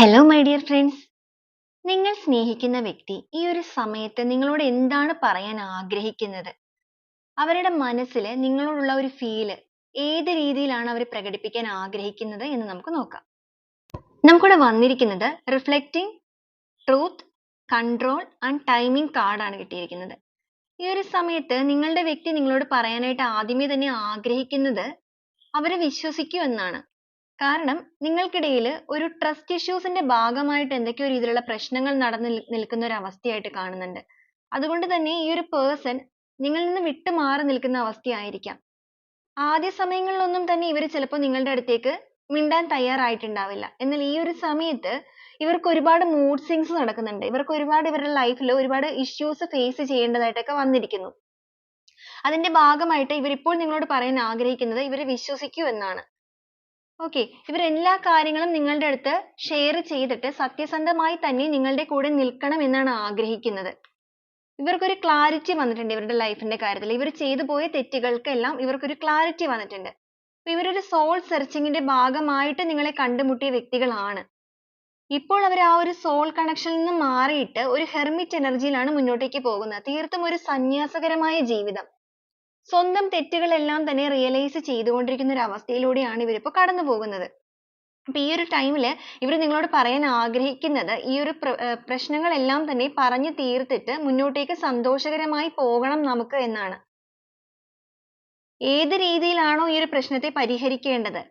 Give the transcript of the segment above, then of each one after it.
Hello my dear friends നിങ്ങൾ സ്നേഹിക്കുന്ന വ്യക്തി ഈ ഒരു സമയത്ത് നിങ്ങളോട് എന്താണ് പറയാൻ ആഗ്രഹിക്കുന്നത്? അവരുടെ മനസ്സിൽ നിങ്ങളോടുള്ള ഒരു ഫീൽ ഏത് രീതിയിലാണ് അവർ പ്രകടിപ്പിക്കാൻ ആഗ്രഹിക്കുന്നത് എന്ന് നമുക്ക് നോക്കാം. നമുക്കിവിടെ വന്നിരിക്കുന്നത് reflecting truth control and timing കാർഡാണ് കിട്ടിയിരിക്കുന്നത്. ഈ ഒരു സമയത്ത് നിങ്ങളുടെ വ്യക്തി നിങ്ങളോട് പറയാനായിട്ട് ആദ്യമേ തന്നെ ആഗ്രഹിക്കുന്നത് അവരെ വിശ്വസിക്കൂ എന്നാണ്. കാരണം നിങ്ങൾക്കിടയിൽ ഒരു ട്രസ്റ്റ് ഇഷ്യൂസിന്റെ ഭാഗമായിട്ട് എന്തൊക്കെയോ രീതിയിലുള്ള പ്രശ്നങ്ങൾ നടന്ന് നിൽക്കുന്ന ഒരു അവസ്ഥയായിട്ട് കാണുന്നുണ്ട്. അതുകൊണ്ട് തന്നെ ഈ ഒരു പേഴ്സൺ നിങ്ങളിൽ നിന്ന് വിട്ടുമാറി നിൽക്കുന്ന അവസ്ഥയായിരിക്കാം. ആദ്യ സമയങ്ങളിലൊന്നും തന്നെ ഇവർ ചിലപ്പോൾ നിങ്ങളുടെ അടുത്തേക്ക് മിണ്ടാൻ തയ്യാറായിട്ടുണ്ടാവില്ല. എന്നാൽ ഈ ഒരു സമയത്ത് ഇവർക്ക് ഒരുപാട് മൂഡ് സ്വിങ്സ് നടക്കുന്നുണ്ട്. ഇവർക്ക് ഒരുപാട് ഇവരുടെ ലൈഫിൽ ഒരുപാട് ഇഷ്യൂസ് ഫേസ് ചെയ്യേണ്ടതായിട്ടൊക്കെ വന്നിരിക്കുന്നു. അതിന്റെ ഭാഗമായിട്ട് ഇവർ ഇപ്പോൾ നിങ്ങളോട് പറയാൻ ആഗ്രഹിക്കുന്നത് ഇവരെ വിശ്വസിക്കൂ എന്നാണ്. ഓക്കെ ഇവർ എല്ലാ കാര്യങ്ങളും നിങ്ങളുടെ അടുത്ത് ഷെയർ ചെയ്തിട്ട് സത്യസന്ധമായി തന്നെ നിങ്ങളുടെ കൂടെ നിൽക്കണം എന്നാണ് ആഗ്രഹിക്കുന്നത്. ഇവർക്കൊരു ക്ലാരിറ്റി വന്നിട്ടുണ്ട് ഇവരുടെ ലൈഫിന്റെ കാര്യത്തിൽ. ഇവർ ചെയ്തു പോയ തെറ്റുകൾക്കെല്ലാം ഇവർക്കൊരു ക്ലാരിറ്റി വന്നിട്ടുണ്ട്. അപ്പൊ ഇവരൊരു സോൾ സെർച്ചിങ്ങിന്റെ ഭാഗമായിട്ട് നിങ്ങളെ കണ്ടുമുട്ടിയ വ്യക്തികളാണ്. ഇപ്പോൾ അവർ ആ ഒരു സോൾ കണക്ഷനിൽ നിന്ന് മാറിയിട്ട് ഒരു ഹെർമിറ്റ് എനർജിയിലാണ് മുന്നോട്ടേക്ക് പോകുന്നത്. തീർത്തും ഒരു സന്യാസകരമായ ജീവിതം. സ്വന്തം തെറ്റുകളെല്ലാം തന്നെ റിയലൈസ് ചെയ്തുകൊണ്ടിരിക്കുന്ന ഒരു അവസ്ഥയിലൂടെയാണ് ഇവരിപ്പോൾ കടന്നു പോകുന്നത് അപ്പൊ ഈ ഒരു ടൈമിൽ ഇവർ നിങ്ങളോട് പറയാൻ ആഗ്രഹിക്കുന്നത് ഈ ഒരു പ്രശ്നങ്ങളെല്ലാം തന്നെ പറഞ്ഞു തീർത്തിട്ട് മുന്നോട്ടേക്ക് സന്തോഷകരമായി പോകണം നമുക്ക് എന്നാണ്. ഏത് രീതിയിലാണോ ഈ ഒരു പ്രശ്നത്തെ പരിഹരിക്കേണ്ടത്?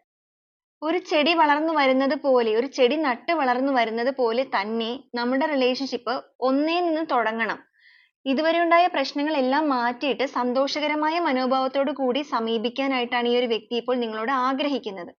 ഒരു ചെടി വളർന്നു വരുന്നത് പോലെ ഒരു ചെടി നട്ട് വളർന്നു വരുന്നത് പോലെ തന്നെ നമ്മുടെ റിലേഷൻഷിപ്പ് ഒന്നേ നിന്ന് തുടങ്ങണം. ഇതുവരെ ഉണ്ടായ പ്രശ്നങ്ങളെല്ലാം മാറ്റിയിട്ട് സന്തോഷകരമായ മനോഭാവത്തോടു കൂടി സമീപിക്കാനായിട്ടാണ് ഈ ഒരു വ്യക്തി ഇപ്പോൾ നിങ്ങളോട് ആഗ്രഹിക്കുന്നത്.